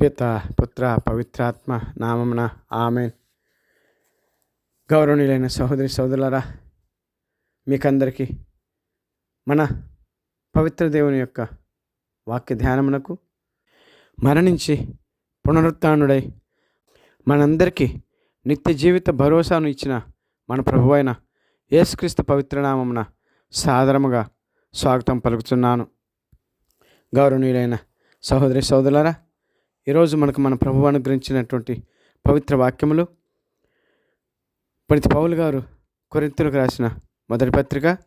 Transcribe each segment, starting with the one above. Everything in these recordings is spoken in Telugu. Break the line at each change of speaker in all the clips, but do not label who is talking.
పిత పుత్ర పవిత్రాత్మ నామమున ఆమెన్. గౌరవనీయులైన సహోదరి సోదరులరా మీకందరికీ మన పవిత్ర దేవుని యొక్క వాక్య ధ్యానమునకు మరణించి పునరుత్డై మనందరికీ నిత్య జీవిత భరోసాను ఇచ్చిన మన ప్రభు అయిన యేసుక్రీస్తు పవిత్రనామమున సాదరముగా స్వాగతం పలుకుతున్నాను గౌరవనీయులైన సహోదరి సోదరులరా ఈరోజు మనకు మన ప్రభు అనుగ్రహించినటువంటి పవిత్ర వాక్యములు. ప్రతి పౌలు గారు కొరింతలకు రాసిన మొదటి పత్రిక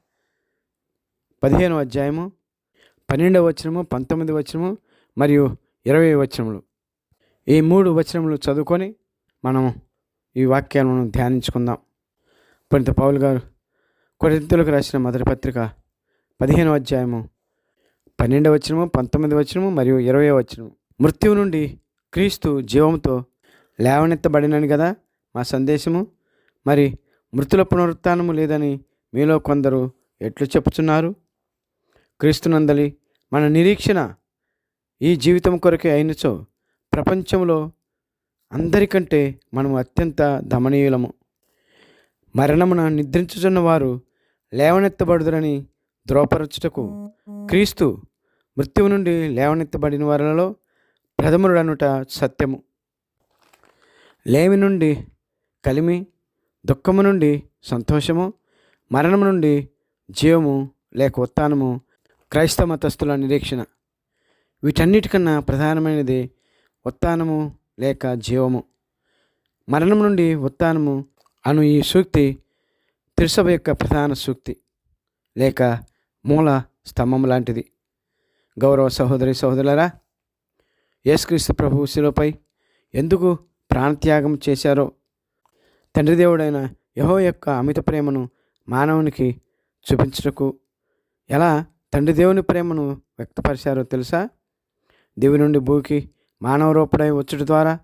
పదిహేను అధ్యాయము పన్నెండవ వచనము పంతొమ్మిది వచనము మరియు ఇరవై వచనములు. ఈ మూడు వచనములు చదువుకొని మనం ఈ వాక్యాలను ధ్యానించుకుందాం. పండిత పౌలు గారు కొరింతలకు రాసిన మొదటి పత్రిక పదిహేను అధ్యాయము పన్నెండవ వచనము పంతొమ్మిది వచనము మరియు ఇరవై వచనము. మృత్యువు నుండి క్రీస్తు జీవంతో లేవనెత్తబడినని కదా మా సందేశము. మరి మృతుల పునరుత్నము లేదని మీలో కొందరు ఎట్లు చెప్పుచున్నారు? క్రీస్తునందలి మన నిరీక్షణ ఈ జీవితం కొరకే అయినచో ప్రపంచంలో అందరికంటే మనము అత్యంత దమనీయులము. మరణమున నిద్రించుచున్న వారు లేవనెత్తబడుదురని ద్రోపరచుటకు క్రీస్తు మృత్యువు నుండి లేవనెత్తబడిన వారిలో ప్రథముడనుట సత్యము. లేమి నుండి కలిమి దుఃఖము నుండి సంతోషము మరణము నుండి జీవము లేక ఉత్థానము క్రైస్తవ మతస్థుల నిరీక్షణ. వీటన్నిటికన్నా ప్రధానమైనది ఉత్థానము లేక జీవము. మరణం నుండి ఉత్థానము అను ఈ సూక్తి తిరుసభ యొక్క ప్రధాన సూక్తి లేక మూల స్తంభం లాంటిది. గౌరవ సహోదరి సహోదరులరా యేసుక్రీస్తు ప్రభు శిలోపై ఎందుకు ప్రాణత్యాగం చేశారో? తండ్రి దేవుడైన యహో యొక్క అమిత ప్రేమను మానవునికి చూపించుటకు ఎలా తండ్రి దేవుని ప్రేమను వ్యక్తపరిచారో తెలుసా? దేవి నుండి భూకి మానవ రూపడై వచ్చుట ద్వారా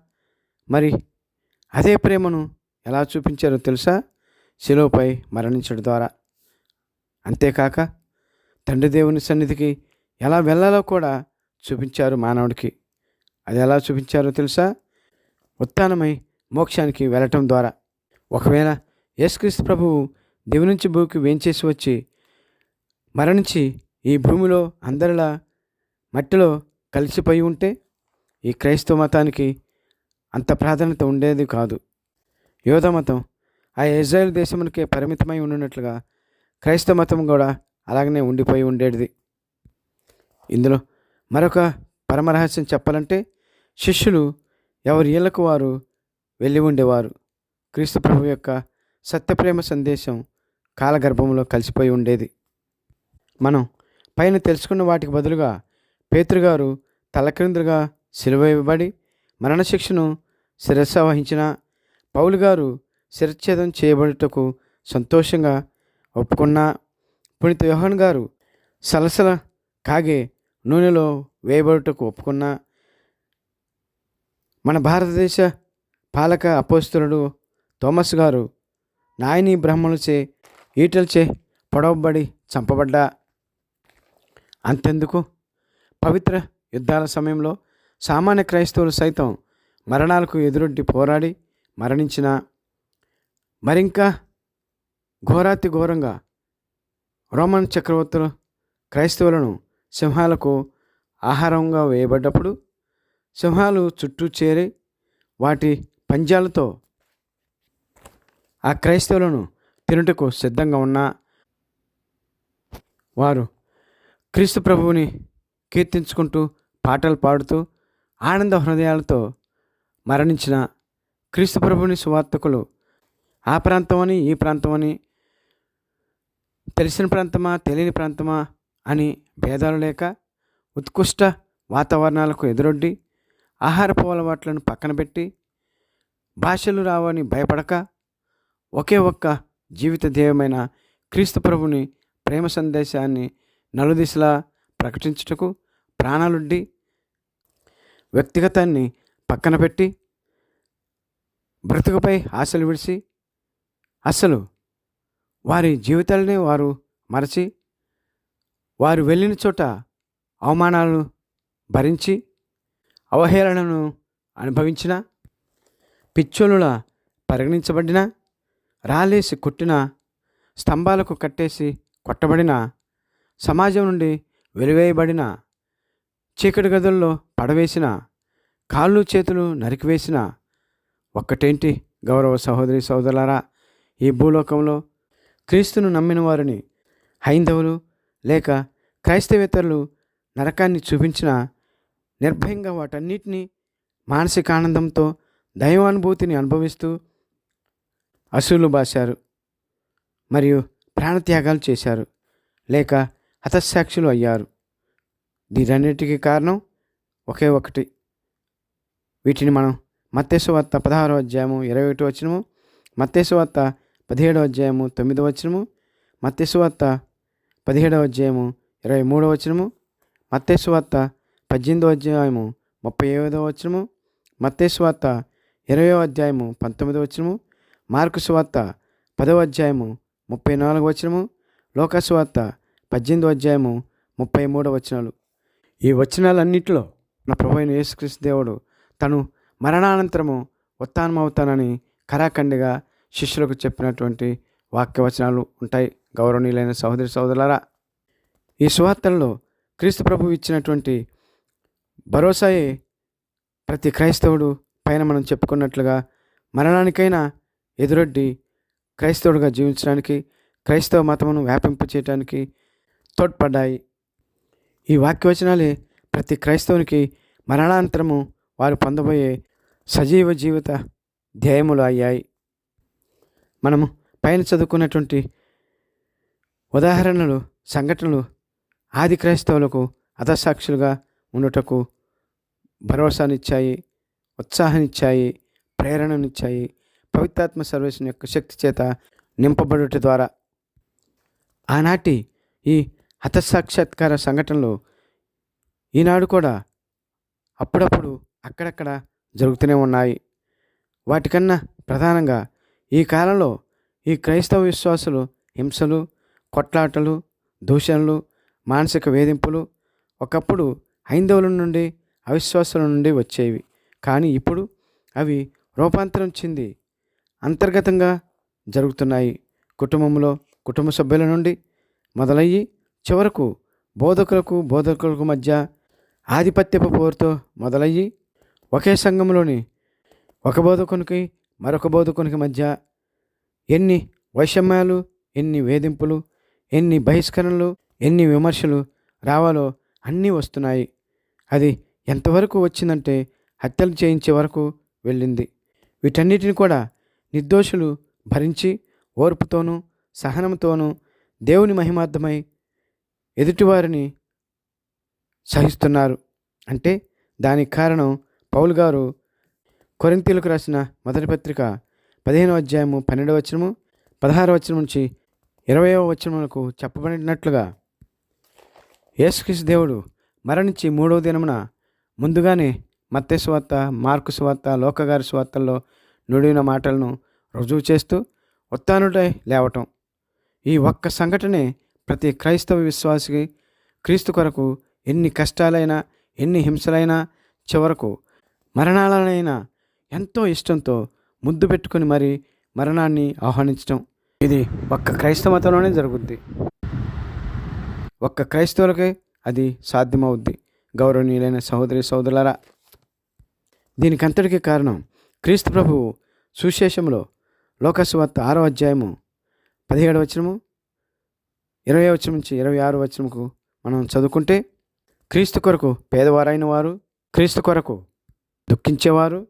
మరి అదే ప్రేమను ఎలా చూపించారో తెలుసా? శిలువపై మరణించడం ద్వారా. అంతేకాక తండ్రి దేవుని సన్నిధికి ఎలా వెళ్ళాలో కూడా చూపించారు మానవుడికి. అది ఎలా చూపించారో తెలుసా? ఉత్థానమై మోక్షానికి వెళ్ళటం ద్వారా. ఒకవేళ యేసుక్రీస్తు ప్రభువు దివి నుంచి భూకి వేంచేసి వచ్చి మరణించి ఈ భూమిలో అందరిలా మట్టిలో కలిసిపోయి ఉంటే ఈ క్రైస్తవ మతానికి అంత ప్రాధాన్యత ఉండేది కాదు. యోధ మతం ఆ ఇజ్రాయెల్ దేశమునికే పరిమితమై ఉండినట్లుగా క్రైస్తవ మతం కూడా అలాగనే ఉండిపోయి ఉండేది. ఇందులో మరొక పరమరహస్యం చెప్పాలంటే శిష్యులు ఎవరి ఇళ్ళకు వారు వెళ్ళి ఉండేవారు. క్రీస్తు ప్రభు యొక్క సత్యప్రేమ సందేశం కాలగర్భంలో కలిసిపోయి ఉండేది. మనం పైన తెలుసుకున్న వాటికి బదులుగా పేతృగారు తలక్రిందులుగా సిలువ ఇవ్వబడి మరణశిక్షను శిరస్స వహించిన పౌలు గారు శిరచ్ఛేదం చేయబడుటకు సంతోషంగా ఒప్పుకున్న పునీత యోహన్ గారు సలసల కాగే నూనెలో వేయబడుటకు ఒప్పుకున్న మన భారతదేశ పాలక అపోస్తులుడు థోమస్ గారు నాయని బ్రహ్మలచే ఈటలచే పొడవబడి చంపబడ్డా. అంతెందుకు? పవిత్ర యుద్ధాల సమయంలో సామాన్య క్రైస్తవులు సైతం మరణాలకు ఎదురొడ్డి పోరాడి మరణించిన మరింకా ఘోరాతి ఘోరంగా రోమన్ చక్రవర్తులు క్రైస్తవులను సింహాలకు ఆహారంగా వేయబడ్డప్పుడు సింహాలు చుట్టూ చేరి వాటి పంజాలతో ఆ క్రైస్తవులను తినుటకు సిద్ధంగా ఉన్న వారు క్రీస్తు ప్రభువుని కీర్తించుకుంటూ పాటలు పాడుతూ ఆనంద హృదయాలతో మరణించిన క్రీస్తు ప్రభుని సువార్తకులు ఆ ప్రాంతం అని ఈ ప్రాంతం అని తెలిసిన ప్రాంతమా తెలియని ప్రాంతమా అని భేదాలు లేక ఉత్కృష్ట వాతావరణాలకు ఎదురొడ్డి ఆహారపు అలవాట్లను పక్కన పెట్టి భాషలు రావని భయపడక ఒకే ఒక్క జీవిత ధ్యేయమైన క్రీస్తు ప్రభుని ప్రేమ సందేశాన్ని నలుదిశలా ప్రకటించుటకు ప్రాణాలుండి వ్యక్తిగతాన్ని పక్కన పెట్టి బ్రతుకుపై ఆశలు విడిచి అసలు వారి జీవితాలనే వారు మరచి వారు వెళ్ళిన చోట అవమానాలను భరించి అవహేళనను అనుభవించిన పిచ్చోలుల పరిగణించబడిన రాలేసి కొట్టిన స్తంభాలకు కట్టేసి కొట్టబడిన సమాజం నుండి వెలివేయబడిన చీకటి గదుల్లో పడవేసిన కాళ్ళు చేతులు నరికివేసిన ఒక్కటేంటి గౌరవ సహోదరి సహోదరులారా ఈ భూలోకంలో క్రీస్తును నమ్మిన వారిని హైందవులు లేక క్రైస్తవేతరులు నరకాన్ని చూపించిన నిర్భయంగా వాటన్నిటినీ మానసిక ఆనందంతో దైవానుభూతిని అనుభవిస్తూ అసూలు బాశారు. మరియు ప్రాణత్యాగాలు చేశారు. లేక హతసాక్షులు అయ్యారు. దీనన్నిటికీ కారణం ఒకే ఒకటి. వీటిని మనం మత్తేసువార్త పదహారో అధ్యాయము ఇరవై ఒకటి వచ్చినము మత్తేసువార్త పదిహేడవ అధ్యాయము తొమ్మిదవ వచనము మత్తేసువార్త పదిహేడవ అధ్యాయము ఇరవై మూడవ వచనము మత్తేసువార్త పద్దెనిమిదో అధ్యాయము ముప్పై ఏడవ వచనము మత్తేసువార్త ఇరవయో అధ్యాయము పంతొమ్మిదవ వచనము మార్కు స్వార్త పదవ అధ్యాయము ముప్పై నాలుగు వచనము లోకస్వార్త పద్దెనిమిదో అధ్యాయము ముప్పై మూడవ వచనాలు. ఈ వచనాలన్నింటిలో నా ప్రభు అయిన యేసుక్రీస్తు దేవుడు తను మరణానంతరము ఉత్తానమవుతానని కరాఖండిగా శిష్యులకు చెప్పినటువంటి వాక్యవచనాలు ఉంటాయి. గౌరవనీయులైన సహోదరి సహోదరులారా ఈ సువార్తల్లో క్రీస్తు ప్రభు ఇచ్చినటువంటి భరోసాయే ప్రతి క్రైస్తవుడు పైన మనం చెప్పుకున్నట్లుగా మరణానికైనా ఎదురొడ్డి క్రైస్తవుడిగా జీవించడానికి క్రైస్తవ మతమును వ్యాపింప చేయడానికి తోడ్పడ్డాయి. ఈ వాక్యవచనాలే ప్రతి క్రైస్తవునికి మరణానంతరము వారు పొందబోయే సజీవ జీవిత ధ్యేయములు అయ్యాయి. మనము పైన చదువుకున్నటువంటి ఉదాహరణలు సంఘటనలు ఆది క్రైస్తవులకు అధసాక్షులుగా ఉండుటకు భరోసానిచ్చాయి ఉత్సాహాన్నిచ్చాయి ప్రేరణనిచ్చాయి పవిత్రాత్మ సర్వేషన్ యొక్క శక్తి చేత నింపబడుట ద్వారా. ఆనాటి ఈ హతసాక్షాత్కార సంఘటనలు ఈనాడు కూడా అప్పుడప్పుడు అక్కడక్కడ జరుగుతూనే ఉన్నాయి. వాటికన్నా ప్రధానంగా ఈ కాలంలో ఈ క్రైస్తవ విశ్వాసులు హింసలు కొట్లాటలు దూషణలు మానసిక వేధింపులు ఒకప్పుడు హైందవుల నుండి అవిశ్వాసం నుండి వచ్చేవి. కానీ ఇప్పుడు అవి రూపాంతరం చెంది అంతర్గతంగా జరుగుతున్నాయి. కుటుంబంలో కుటుంబ సభ్యుల నుండి మొదలయ్యి చివరకు బోధకులకు బోధకులకు మధ్య ఆధిపత్యపు పోరుతో మొదలయ్యి ఒకే సంఘంలోని ఒక బోధకునికి మరొక బోధకునికి మధ్య ఎన్ని వైషమ్యాలు ఎన్ని వేధింపులు ఎన్ని బహిష్కరణలు ఎన్ని విమర్శలు రావాలో అన్నీ వస్తున్నాయి. అది ఎంతవరకు వచ్చిందంటే హత్యలు చేయించే వరకు వెళ్ళింది. వీటన్నిటిని కూడా నిర్దోషులు భరించి ఓర్పుతోనూ సహనంతోనూ దేవుని మహిమార్థమై ఎదుటివారిని సహిస్తున్నారు. అంటే దానికి కారణం పౌల్ గారు కొరింతీలకు రాసిన మొదటి పత్రిక పదిహేనవ అధ్యాయము పన్నెండవ వచనము పదహారవ వచనం నుంచి ఇరవయవ వచనములకు చెప్పబడినట్లుగా యేసుక్రీస్తు దేవుడు మరణించి మూడవ దినమున ముందుగానే మత్తే స్వార్త మార్కు స్వార్త లోకగారి స్వార్తల్లో నుడిన మాటలను రుజువు చేస్తూ ఉత్తానుడై లేవటం. ఈ ఒక్క సంఘటనే ప్రతి క్రైస్తవ విశ్వాసికి క్రీస్తు కొరకు ఎన్ని కష్టాలైనా ఎన్ని హింసలైనా చివరకు మరణాలనైనా ఎంతో ఇష్టంతో ముద్దు పెట్టుకుని మరి మరణాన్ని ఆహ్వానించడం ఇది ఒక్క క్రైస్తవ మతంలోనే జరుగుద్ది. ఒక్క క్రైస్తవులకే అది సాధ్యమవుద్ది. గౌరవనీయులైన సహోదరి సహోదరులారా దీనికంతటికి కారణం క్రీస్తు ప్రభువు సుశేషంలో లోకస్వార్త ఆరో అధ్యాయము పదిహేడు వచనము ఇరవై వచనం నుంచి ఇరవై ఆరు వచనముకు మనం చదువుకుంటే క్రీస్తు కొరకు పేదవారైన వారు క్రీస్తు కొరకు దుఃఖించేవారు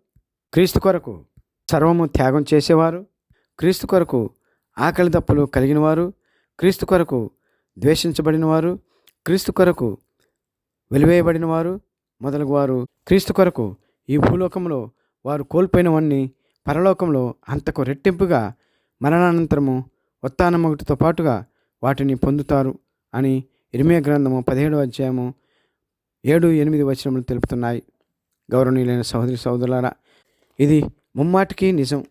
క్రీస్తు కొరకు సర్వము త్యాగం చేసేవారు క్రీస్తు కొరకు ఆకలి దప్పులు కలిగిన వారు క్రీస్తు కొరకు ద్వేషించబడిన వారు క్రీస్తు కొరకు వెలివేయబడిన వారు మొదలగు వారు క్రీస్తు కొరకు ఈ భూలోకంలో వారు కోల్పోయినవన్నీ పరలోకంలో అంతకు రెట్టింపుగా మరణానంతరము ఉత్తానమొకటితో పాటుగా వాటిని పొందుతారు అని ఇరిమే గ్రంథము పదిహేడు అధ్యాయము ఏడు ఎనిమిది వచనములు తెలుపుతున్నాయి. గౌరవనీయులైన సహోదరి సహోదరులారా ఇది ముమ్మాటికి నిజం.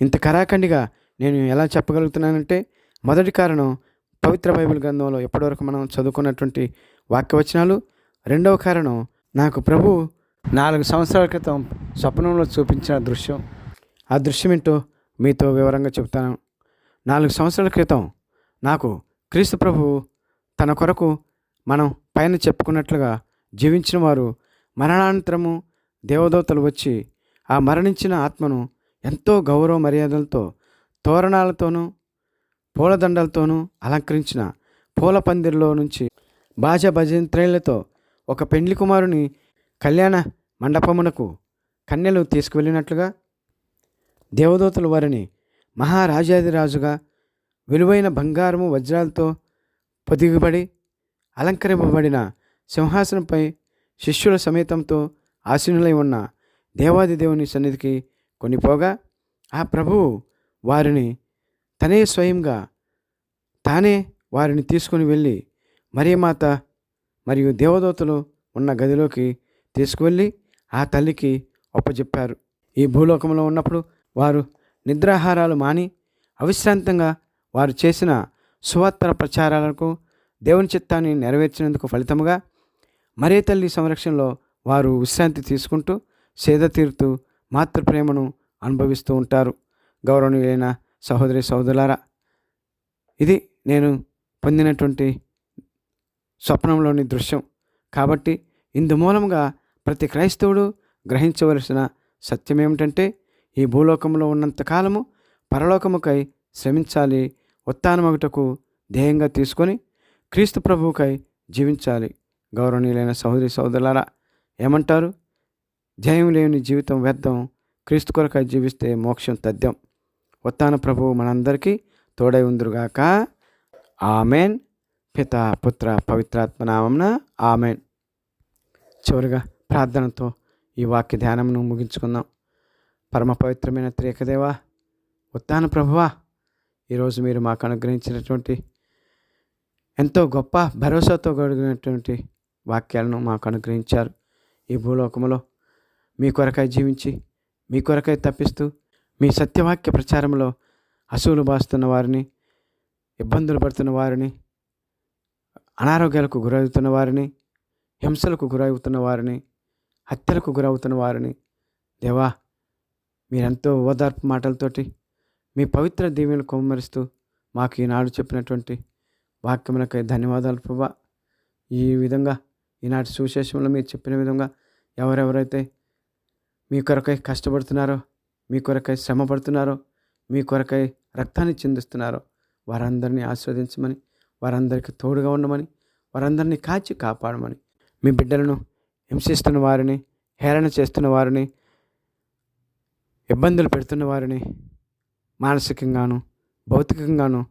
ఇంత కరాఖండిగా నేను ఎలా చెప్పగలుగుతున్నానంటే మొదటి కారణం పవిత్ర బైబిల్ గ్రంథంలో ఎప్పటివరకు మనం చదువుకున్నటువంటి వాక్యవచనాలు రెండవ కారణం నాకు ప్రభు నాలుగు సంవత్సరాల క్రితం స్వప్నంలో చూపించిన దృశ్యం. ఆ దృశ్యం ఏంటో మీతో వివరంగా చెప్తాను నాలుగు సంవత్సరాల క్రితం నాకు క్రీస్తు ప్రభువు తన కొరకు మనం పైన చెప్పుకున్నట్లుగా జీవించిన వారు మరణానంతరము దేవదూతలు వచ్చి ఆ మరణించిన ఆత్మను ఎంతో గౌరవ మర్యాదలతో తోరణాలతోనూ పూలదండలతోనూ అలంకరించిన పూల పందిరిలో నుంచి బాజ భజంత్రేళ్ళతో ఒక పెండ్లి కుమారుని కళ్యాణ మండపమునకు కన్యలు తీసుకువెళ్ళినట్లుగా దేవదూతలు వారిని మహారాజాదిరాజుగా విలువైన బంగారము వజ్రాలతో పొదిగిబడి అలంకరింపబడిన సింహాసనంపై శిష్యుల సమేతంతో ఆసీనులై ఉన్న దేవాది దేవుని సన్నిధికి కొనిపోగా ఆ ప్రభువు వారిని తనే స్వయంగా తానే వారిని తీసుకుని వెళ్ళి మరియమాత మరియు దేవదూతలు ఉన్న గదిలోకి తీసుకువెళ్ళి ఆ తల్లికి ఒప్పజెప్పారు ఈ భూలోకంలో ఉన్నప్పుడు వారు నిద్రాహారాలు మాని అవిశ్రాంతంగా వారు చేసిన సువార్తర ప్రచారాలకు దేవుని చిత్తాన్ని నెరవేర్చినందుకు ఫలితముగా మరే తల్లి సంరక్షణలో వారు విశ్రాంతి తీసుకుంటూ సేద తీరుతూ మాతృప్రేమను అనుభవిస్తూ ఉంటారు. గౌరవనీయులైన సహోదరి సహోదరులారా ఇది నేను పొందినటువంటి స్వప్నంలోని దృశ్యం. కాబట్టి ఇందు మూలంగా ప్రతి క్రైస్తవుడు గ్రహించవలసిన సత్యం ఏమిటంటే ఈ భూలోకంలో ఉన్నంత కాలము పరలోకముకై శ్రమించాలి ఉత్తానమగుటకు ధ్యేయంగా తీసుకొని క్రీస్తు ప్రభువుకై జీవించాలి. గౌరవనీయులైన సహోదరి సహోదరులారా ఏమంటారు? జయం లేని జీవితం వ్యర్థం క్రీస్తు కొరకై జీవిస్తే మోక్షం తథ్యం. ఉత్తాన ప్రభువు మనందరికీ తోడై ఉందిరుగాక. ఆమెన్. పిత పుత్ర పవిత్రాత్మ నామంన ఆమె చివరిగా ప్రార్థనతో ఈ వాక్య ధ్యానంను ముగించుకుందాం. పరమ పవిత్రమైన త్రేకదేవా ఉత్తాన ప్రభువా ఈరోజు మీరు మాకు అనుగ్రహించినటువంటి ఎంతో గొప్ప భరోసాతో కలిగినటువంటి వాక్యాలను మాకు అనుగ్రహించారు. ఈ భూలోకములో మీ కొరకై జీవించి మీ కొరకై తప్పిస్తూ మీ సత్యవాక్య ప్రచారంలో అసూలు బాస్తున్న వారిని ఇబ్బందులు పడుతున్న వారిని అనారోగ్యాలకు గురవుతున్న వారిని హింసలకు గురవుతున్న వారిని హత్యలకు గురవుతున్న వారిని. దేవా మీరెంతో ఓదార్పు మాటలతోటి మీ పవిత్ర దీవెను కుమ్మరిస్తూ మాకు ఈనాడు చెప్పినటువంటి వాక్యములకై ధన్యవాదాలు ప్రభా. ఈ విధంగా ఈనాటి సువిశేషంలో మీరు చెప్పిన విధంగా ఎవరెవరైతే మీ కొరకై కష్టపడుతున్నారో మీ కొరకై శ్రమ పడుతున్నారో మీ కొరకై రక్తాన్ని చెందిస్తున్నారో వారందరినీ ఆస్వాదించమని వారందరికీ తోడుగా ఉండమని వారందరినీ కాచి కాపాడమని మీ బిడ్డలను హింసిస్తున్న వారిని హేళన చేస్తున్న వారిని ఇబ్బందులు పెడుతున్న వారిని మానసికంగాను భౌతికంగాను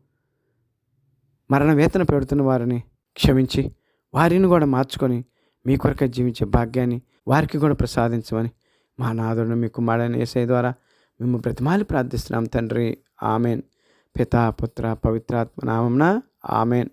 మరణ వేతన పెడుతున్న వారిని క్షమించి వారిని కూడా మార్చుకొని మీ కొరకే జీవించే భాగ్యాన్ని వారికి కూడా ప్రసాదించమని మా నాదుడు మీ కుమారుడైన వేసే ద్వారా మేము బ్రతిమాలి ప్రార్థిస్తున్నాం తండ్రి. ఆమెన్. పితా పుత్ర పవిత్రాత్మ నామంన ఆమెన్